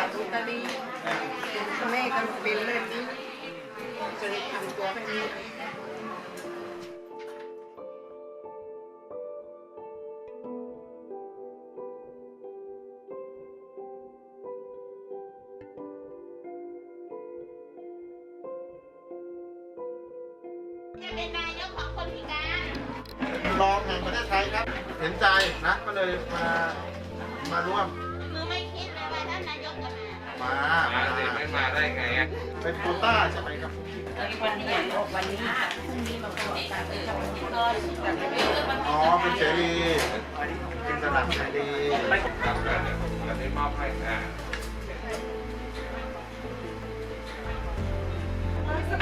ตัดลอตเตอรี่แม่ก็เป็นเรื่องนี้จะเลยทำตัวแบบนี้จะเป็นนายกของคนพิการรองแห่งประเทศไทยครับ เห็นใจนะ ก็เลยมา มาร่วม มามามาเด็กไม่มาได้ไงอะเป็นโควต้าใช่ไหมครับวันนี้ออกวันนี้พรุ่งนี้มาขอการเป็นกับคนที่ก้อนกับเรื่องอ๋อเป็นเสรีเป็นสนับเสรีครับเดี๋ยวเดี๋ยวนี้มอบให้นะ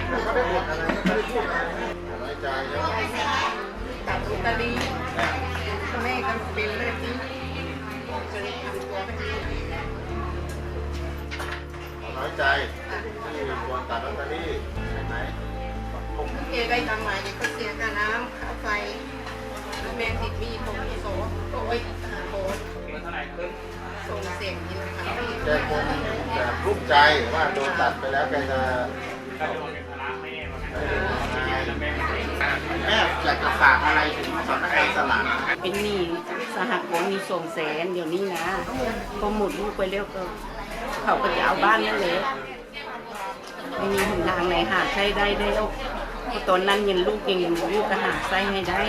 แต่ก็ได้บทอะไรก็ไม่ได้พูดอะไรน้อยใจแล้วตัดลอตเตอรี่แม่ก็เป็นเรื่องนี้จะเลยท ใจที่ควรตัดลอตเตอรี่ใช่ไหมผมเอได้ทำมาเนี่ยก็เสียค่าน้ำค่าไฟแม่ติดมีผมมีโซ่โอ้ยโอ้ยส่งเสียงยินค่ะแกคงจะรุ่มใจว่าโดนตัดไปแล้วแกจะแม่อยากจะฝากอะไรถึงสำนักงานสลากเป็นหนี้สหกรณ์มีส่งแสนเดี๋ยวนี้นะพอหมดลูกไปเร็วก็ เขาก็จะเอาบ้านนั่นเลยไม่มีหนทางไหนหาใช้ได้แล้วเพราะตอนนั้นยังลูกยังอยู่ลูกก็หาไส้ให้ได้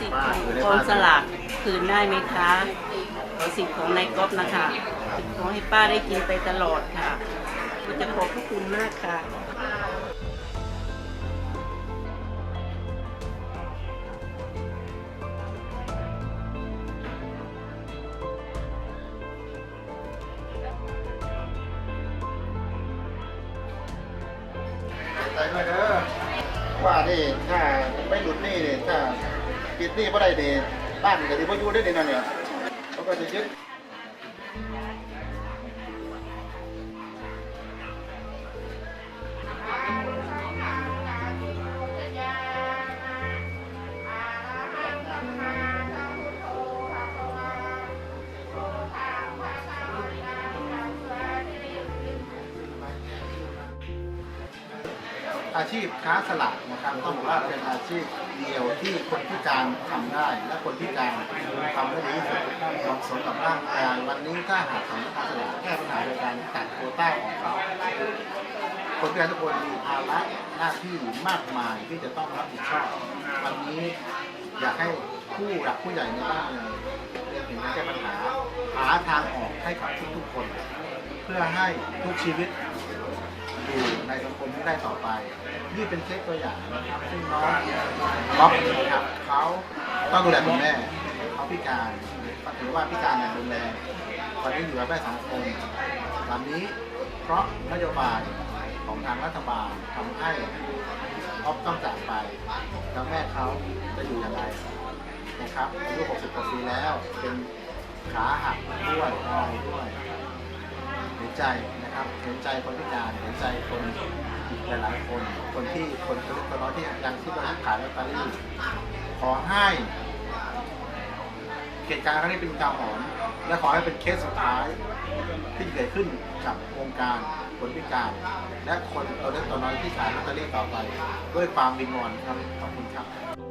สิทธิ์ของสลากคืนได้ไหมคะขอสิทธิ์ของนายก๊อฟนะคะขอให้ป้าได้กินไปตลอดค่ะก็จะขอบพระคุณมากค่ะ ใจด้วยเด้อว่านี่ถ้าไม่หลุดนี่เนี่ยถ้าปิดนี่บ่ได้เดบ้านก็สิบ่อยู่ได้เดนั่นเนี่ยเขาก็จะยึด อาชีพค้าสลากนะครับต้องบอกว่าเป็นอาชีพเดียวที่คนพิการทำได้ และคนพิการทำได้ดีที่สุดเหมาะสมกับร่างกายวันนี้ถ้าหากสำนักงานสลากแก้ปัญหาโดยการตัดโควต้าของเขาคนพิการทุกคนมีภาระหน้าที่มากมายที่จะต้องรับผิดชอบวันนี้อยากให้ผู้หลักผู้ใหญ่ในบ้านเมืองเรียนถึงการแก้ปัญหาหาทางออกให้กับทุกๆคน เพื่อให้ทุกชีวิต อยู่ในสังคมที่ได้ต่อไป นี่เป็นเคสตัวอย่างนะครับซึ่งน้องล็อกนะครับเขาต้องดูแลคุณแม่เขาพิการถือว่าพิการอย่างรุนแรงวันนี้อยู่กับแม่สังคมวันนี้เพราะนโยบายของทางรัฐบาลทำให้ออฟต้องจากไป แล้วแม่เขาจะอยู่อย่างไรนะครับอายุ60กว่าปีแล้วเป็นขาหักด้วยอะไรด้วย เห็น ใจนะครับเห็นใจคนพิการเห็นใจคนอีกหลายๆคน คนที่คนตัวเล็กตัวน้อยที่ยังคิดว่าขายลอตเตอรี่ขอให้เหตุการณ์ครั้งนี้เป็นกาหอมและขอให้เป็นเคสสุดท้ายที่เกิดขึ้นกับวงการคนพิการ และคนตัวเล็กตัวน้อยที่ขายลอตเตอรี่ต่อไป ด้วยความวิงวอนครับขอบคุณครับ